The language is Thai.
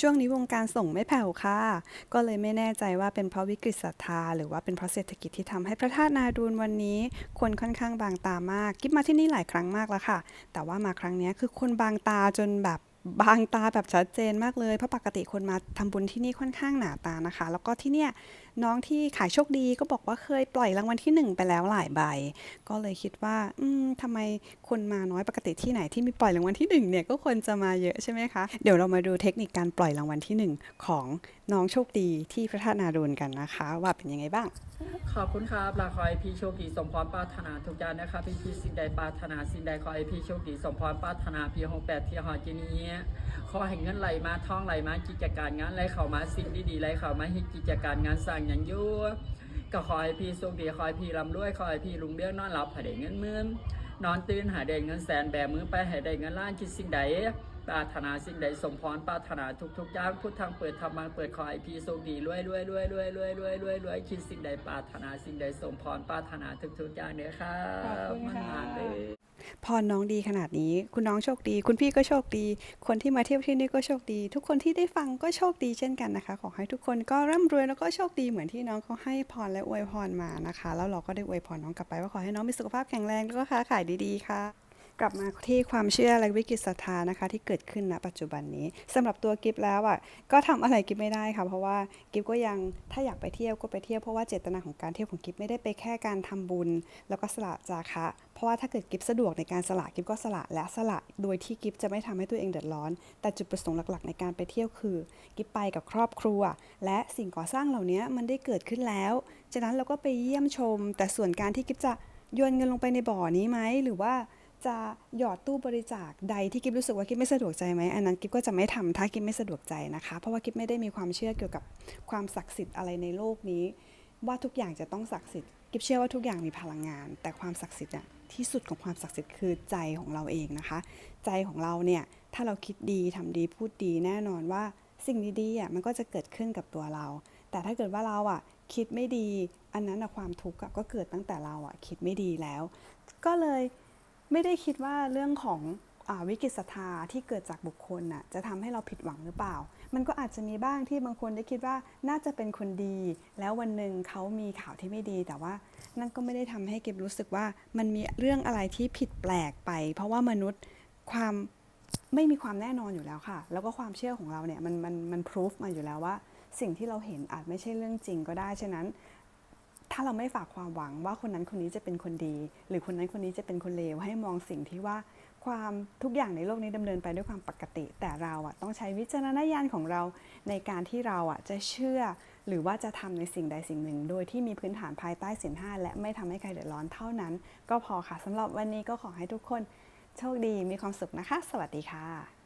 ช่วงนี้วงการส่งไม่แผ่วค่ะ ก็เลยไม่แน่ใจว่าเป็นเพราะวิกฤตศรัทธา หรือว่าเป็นเพราะเศรษฐกิจที่ทำให้พระธาตุนาดูนวันนี้ คนค่อนข้างบางตามาก กิ๊บมาที่นี่หลายครั้งมากแล้วค่ะ แต่ว่ามาครั้งนี้คือคนบางตาจนแบบ บางตาแบบชัดเจนมากเลยเพราะปกติคนมาทำบุญที่นี่ค่อนข้างหนาตานะคะ แล้วก็ที่เนี่ยน้องที่ขายโชคดีก็บอกว่าเคยปล่อยรางวัลที่หนึ่งไปแล้วหลายใบ ก็เลยคิดว่า อืมทำไมคนมาน้อยปกติที่ไหนที่มีปล่อยรางวัลที่หนึ่งเนี่ยก็คนจะมาเยอะใช่ไหมคะ เดี๋ยวเรามาดูเทคนิคการปล่อยรางวัลที่หนึ่งของ น้องโชคดีที่พระธาตุนาดูลกันนะคะ ว่าเป็นยังไงบ้าง ขอบคุณครับลาขอให้พี่โชคดีสมพรปรารถนาทุกอย่างนะครับพี่พี่สิ่งใดปรารถนาสิ่งใดขอให้พี่โชคดีสมพรปรารถนาพี่หกแปดที่หอจีนี้ขอให้เงินไหลมาท่องไหลมากิจการงานไหลเข้ามาสิ่งดีๆไหลเข้ามาให้กิจการงานสร้างอย่างยั่วก็ขอให้พี่โชคดีขอให้พี่ร่ำรวยขอให้พี่ลุงเรื่องนอนหลับห้ได้เงินมื่นนอนตื่นหาได้เงินแสนแบมือไปห้ได้เงินล้านคิดสิ่งใดปรารถนาสิ่งใดสมพรปรารถนาทุกๆอย่างพุทธังเปิดธรรมังเปิดขอให้พี่โชคดีรวยรวยรวยรวยรวยรวยรวยรวยคิดสิ่งใดปรารถนาสิ่งใดสมพรปรารถนาทุกๆอย่างเด้อครับขอบคุณค่ะมันๆเลยพรน้องดีขนาดนี้ คุณน้องโชคดี คุณพี่ก็โชคดี คนที่มาเที่ยวที่นี่ก็โชคดี ทุกคนที่ได้ฟังก็โชคดีเช่นกันนะคะ ขอให้ทุกคนก็ร่ำรวยแล้วก็โชคดีเหมือนที่น้องเขาให้พรและอวยพรมานะคะ แล้วเราก็ได้อวยพรน้องกลับไปว่าขอให้น้องมีสุขภาพแข็งแรงแล้วก็ค้าขายดีๆค่ะ กลับมาที่ความเชื่อและวิกฤตศรัทธานะคะ ที่เกิดขึ้นณปัจจุบันนี้สำหรับตัวกิฟแล้วอะก็ทำอะไรกิฟไม่ได้ค่ะ เพราะว่ากิฟก็ยังถ้าอยากไปเที่ยวก็ไปเที่ยวเพราะว่าเจตนาของการเที่ยวของกิฟไม่ได้ไปแค่การทำบุญ แล้วก็สละจาคะ เพราะว่าถ้าเกิดกิฟสะดวกในการสละกิฟก็สละและสละโดยที่กิฟจะไม่ทำให้ตัวเองเดือดร้อน แต่จุดประสงค์หลักๆ ในการไปเที่ยวคือ กิฟไปกับครอบครัว และสิ่งก่อสร้างเหล่านี้มันได้เกิดขึ้นแล้วจากนั้นเราก็ไปเยี่ยมชม แต่ส่วนการที่กิฟจะโยนเงินลงไปในบ่อนี้ไหมหรือว่า จะหยอดตู้บริจาคใดที่กิฟรู้สึกว่ากิฟไม่สะดวกใจไหมอันนั้นกิฟก็จะไม่ทำถ้ากิฟไม่สะดวกใจนะคะ เพราะว่ากิฟไม่ได้มีความเชื่อเกี่ยวกับความศักดิ์สิทธิ์อะไรในโลกนี้ ว่าทุกอย่างจะต้องศักดิ์สิทธิ์กิฟเชื่อว่าทุกอย่างมีพลังงาน แต่ความศักดิ์สิทธิ์น่ะที่สุดของความศักดิ์สิทธิ์คือใจของเราเองนะคะ ใจของเราเนี่ยถ้าเราคิดดีทำดีพูดดีแน่นอนว่าสิ่งดีๆอะมันก็จะเกิดขึ้นกับตัวเรา แต่ถ้าเกิดว่าเราอะคิดไม่ดี อันนั้นอะความทุกข์ก็เกิดตั้งแต่เราอะคิดไม่ดีแล้ว ก็เลย ไม่ได้คิดว่าเรื่องของอวิกฤตศรัทธาที่เกิดจากบุคคลน่ะจะทำให้เราผิดหวังหรือเปล่า มันก็อาจจะมีบ้างที่บางคนได้คิดว่าน่าจะเป็นคนดี แล้ววันหนึ่งเขามีข่าวที่ไม่ดี แต่ว่านั่นก็ไม่ได้ทำให้เก็บรู้สึกว่ามันมีเรื่องอะไรที่ผิดแปลกไป เพราะว่ามนุษย์ความไม่มีความแน่นอนอยู่แล้วค่ะ แล้วก็ความเชื่อของเราเนี่ยมันมันมันพิสูจมาอยู่แล้วว่า สิ่งที่เราเห็นอาจไม่ใช่เรื่องจริงก็ได้ ฉะนั้นาเราไม่ฝากความหวังว่าคนนั้นคนนี้จะเป็นคนดี หรือคนนั้นคนนี้จะเป็นคนเลวให้มองสิ่งที่ว่าความทุกอย่างในโลกนี้ดำเนินไปด้วยความปกติ แต่เราอะต้องใช้วิจารณญาณของเราในการที่เราอะจะเชื่อ หรือว่าจะทำในสิ่งใดสิ่งหนึ่ง โดยที่มีพื้นฐานภายใต้ศีลห้าและไม่ทำให้ใครเดือดร้อนเท่านั้น ก็พอค่ะสำหรับวันนี้ก็ขอให้ทุกคนโชคดีมีความสุขนะคะ สวัสดีค่ะ